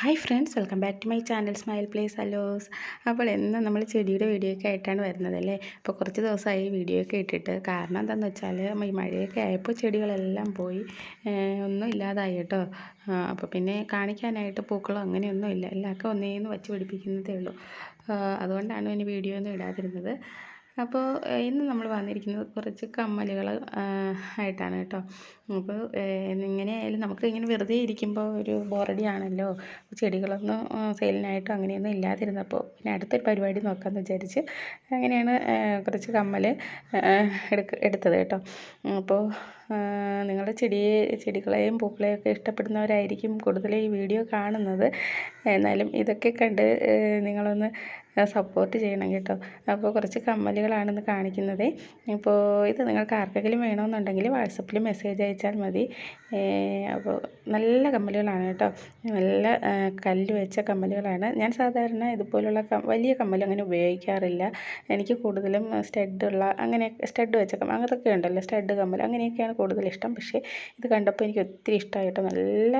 Hi friends welcome back to my channel smile place hellos അപ്പോൾ എന്നും നമ്മൾ ചെടിയുടെ വീഡിയോ ഒക്കെ ആയിട്ടാണ് വരുന്നത് അല്ലേ? ഇപ്പോൾ കുറച്ച് ദിവസമായി വീഡിയോ ഒക്കെ ഇട്ടിട്ട് കാരണം എന്താണെന്ന് വെച്ചാൽ ഈ മഴയൊക്കെ ആയപ്പോൾ ചെടികളെല്ലാം പോയി ഒന്നും ഇല്ലാതായി കേട്ടോ. അപ്പോൾ പിന്നെ കാണിക്കാനായിട്ട് പൂക്കളോ അങ്ങനെയൊന്നും ഇല്ല. എല്ലാവർക്കും ഒന്നേന്ന് വച്ച് പിടിപ്പിക്കുന്നതേ ഉള്ളൂ. അതുകൊണ്ടാണ് ഇനി വീഡിയോ ഒന്നും ഇടാതിരുന്നത്. അപ്പോൾ ഇന്ന് നമ്മൾ വന്നിരിക്കുന്നത് കുറച്ച് കമ്മലുകൾ ആയിട്ടാണ് കേട്ടോ. അപ്പോൾ ഇങ്ങനെ ആയാലും നമുക്ക് ഇങ്ങനെ വെറുതെ ഇരിക്കുമ്പോൾ ഒരു ബോറടിയാണല്ലോ ചെടികളൊന്നും സെയിലിനായിട്ടോ അങ്ങനെയൊന്നും ഇല്ലാതിരുന്നപ്പോൾ പിന്നെ അടുത്തൊരു പരിപാടി നോക്കാമെന്ന് വിചാരിച്ച് അങ്ങനെയാണ് കുറച്ച് കമ്മൽ എടുക്ക എടുത്തത് കേട്ടോ. അപ്പോൾ നിങ്ങൾ ചെടിയെ ചെടികളെയും പൂക്കളെയും ഒക്കെ ഇഷ്ടപ്പെടുന്നവരായിരിക്കും കൂടുതൽ ഈ വീഡിയോ കാണുന്നത്. എന്നാലും ഇതൊക്കെ കണ്ട് നിങ്ങളൊന്ന് സപ്പോർട്ട് ചെയ്യണം കേട്ടോ. അപ്പോൾ കുറച്ച് കമ്മലുകളാണെന്ന് കാണിക്കുന്നത്. ഇപ്പോൾ ഇത് നിങ്ങൾക്ക് ആർക്കെങ്കിലും വേണമെന്നുണ്ടെങ്കിൽ വാട്സപ്പിൽ മെസ്സേജ് അയച്ചാൽ മതി. അപ്പോൾ നല്ല കമ്മലുകളാണ് കേട്ടോ. നല്ല കല്ല് വെച്ച കമ്മലുകളാണ്. ഞാൻ സാധാരണ ഇതുപോലുള്ള വലിയ കമ്മൽ അങ്ങനെ ഉപയോഗിക്കാറില്ല. എനിക്ക് കൂടുതലും സ്റ്റഡുള്ള അങ്ങനെ സ്റ്റഡ് വെച്ച കമ്മൽ അങ്ങനത്തൊക്കെ ഉണ്ടല്ലോ സ്റ്റഡ് കമ്മൽ അങ്ങനെയൊക്കെയാണ് കൂടുതൽ ഇഷ്ടം പക്ഷേ ഇത് കണ്ടപ്പോൾ എനിക്ക് ഒത്തിരി ഇഷ്ടമായിട്ട്? നല്ല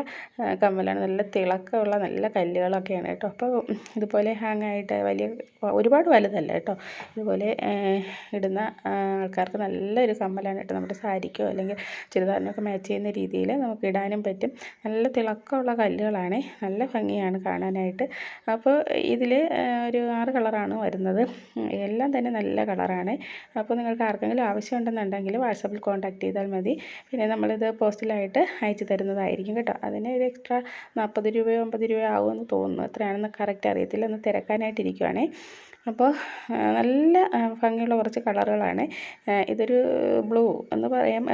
കമ്മലാണ്. നല്ല തിളക്കമുള്ള നല്ല കല്ലുകളൊക്കെയാണ് കേട്ടോ. അപ്പോൾ ഇതുപോലെ ഹാങ്ങ് ആയിട്ട് വലിയ ഒരുപാട് വലുതല്ല കേട്ടോ. ഇതുപോലെ ഇടുന്ന ആൾക്കാർക്ക് നല്ലൊരു കമ്മലാണ് കേട്ടോ നമ്മുടെ സാരിക്കോ അല്ലെങ്കിൽ ചുരിദാറിനൊക്കെ മാച്ച് ചെയ്യുന്ന രീതിയിൽ നമുക്ക് ഇടാനും പറ്റും. നല്ല തിളക്കമുള്ള കല്ലുകളാണ്. നല്ല ഭംഗിയാണ് കാണാനായിട്ട്. അപ്പോൾ ഇതിൽ ഒരു ആറ് കളറാണ് വരുന്നത്. എല്ലാം തന്നെ നല്ല കളറാണ്. അപ്പോൾ നിങ്ങൾക്ക് ആർക്കെങ്കിലും ആവശ്യമുണ്ടെന്നുണ്ടെങ്കിൽ വാട്സപ്പിൽ കോൺടാക്ട് ചെയ്താൽ മതി. പിന്നെ നമ്മളിത് പോസ്റ്റലായിട്ട് അയച്ചു തരുന്നതായിരിക്കും കേട്ടോ. അതിന് ഒരു എക്സ്ട്രാ നാൽപ്പത് രൂപയോ അമ്പത് രൂപയോ ആകുമെന്ന് തോന്നുന്നു. എത്രയാണെന്ന് കറക്റ്റ് അറിയത്തില്ല. ഒന്ന് തിരക്കാനായിട്ടിരിക്കുവാണേ. അപ്പോൾ നല്ല ഭംഗിയുള്ള കുറച്ച് കളറുകളാണ്. ഇതൊരു ബ്ലൂ എന്ന് പറയാം.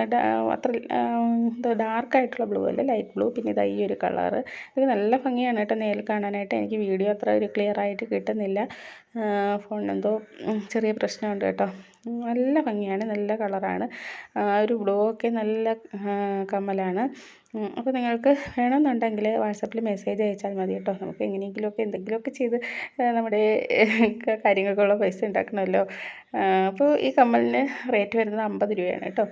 അത്ര എന്തോ ഡാർക്കായിട്ടുള്ള ബ്ലൂ അല്ല ലൈറ്റ് ബ്ലൂ. പിന്നെ ഇതാ ഈ ഒരു കളറ്. ഇത് നല്ല ഭംഗിയാണ് കേട്ടോ നേരിൽ കാണാനായിട്ട്. എനിക്ക് വീഡിയോ അത്ര ഒരു ക്ലിയർ ആയിട്ട് കിട്ടുന്നില്ല. ഫോണിനെന്തോ ചെറിയ പ്രശ്നമുണ്ട് കേട്ടോ. നല്ല ഭംഗിയാണ് നല്ല കളറാണ്. ഒരു ബ്ലൂ ഒക്കെ നല്ല കമ്മലാണ് അപ്പോൾ നിങ്ങൾക്ക് വേണമെന്നുണ്ടെങ്കിൽ വാട്സപ്പിൽ മെസ്സേജ് അയച്ചാൽ മതി കേട്ടോ. നമുക്ക് എങ്ങനെയെങ്കിലുമൊക്കെ എന്തെങ്കിലുമൊക്കെ ചെയ്ത് നമ്മുടെ കാര്യങ്ങൾക്കുള്ള പൈസ ഉണ്ടാക്കണമല്ലോ. അപ്പോൾ ഈ കമ്മലിന് റേറ്റ് വരുന്നത് അമ്പത് രൂപയാണ് കേട്ടോ.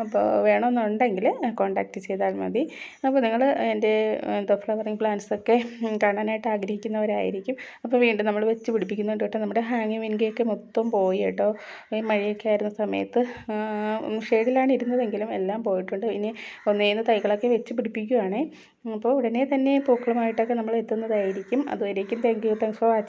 അപ്പോൾ വേണമെന്നുണ്ടെങ്കിൽ കോൺടാക്റ്റ് ചെയ്താൽ മതി. അപ്പോൾ നിങ്ങൾ എന്റെ എന്താ ഫ്ലവറിങ് പ്ലാന്റ്സൊക്കെ കാണാനായിട്ട് ആഗ്രഹിക്കുന്നവരായിരിക്കും. അപ്പോൾ വീണ്ടും നമ്മൾ വെച്ച് പിടിപ്പിക്കുന്നുണ്ട് കേട്ടോ. നമ്മുടെ ഹാങ്ങിങ് വിൻകയൊക്കെ മൊത്തം പോയി കേട്ടോ. ഈ മഴയൊക്കെ ആയിരുന്ന സമയത്ത് ഷെയ്ഡിലാണ് ഇരുന്നതെങ്കിലും എല്ലാം പോയിട്ടുണ്ട്. ഇനി ഒന്നേന്ന് തൈകളൊക്കെ വെച്ച് പിടിപ്പിക്കുകയാണേ അപ്പോൾ ഉടനെ തന്നെ പൂക്കളുമായിട്ടൊക്കെ നമ്മൾ എത്തുന്നതായിരിക്കും അതുവരേക്കും thank you thanks for watching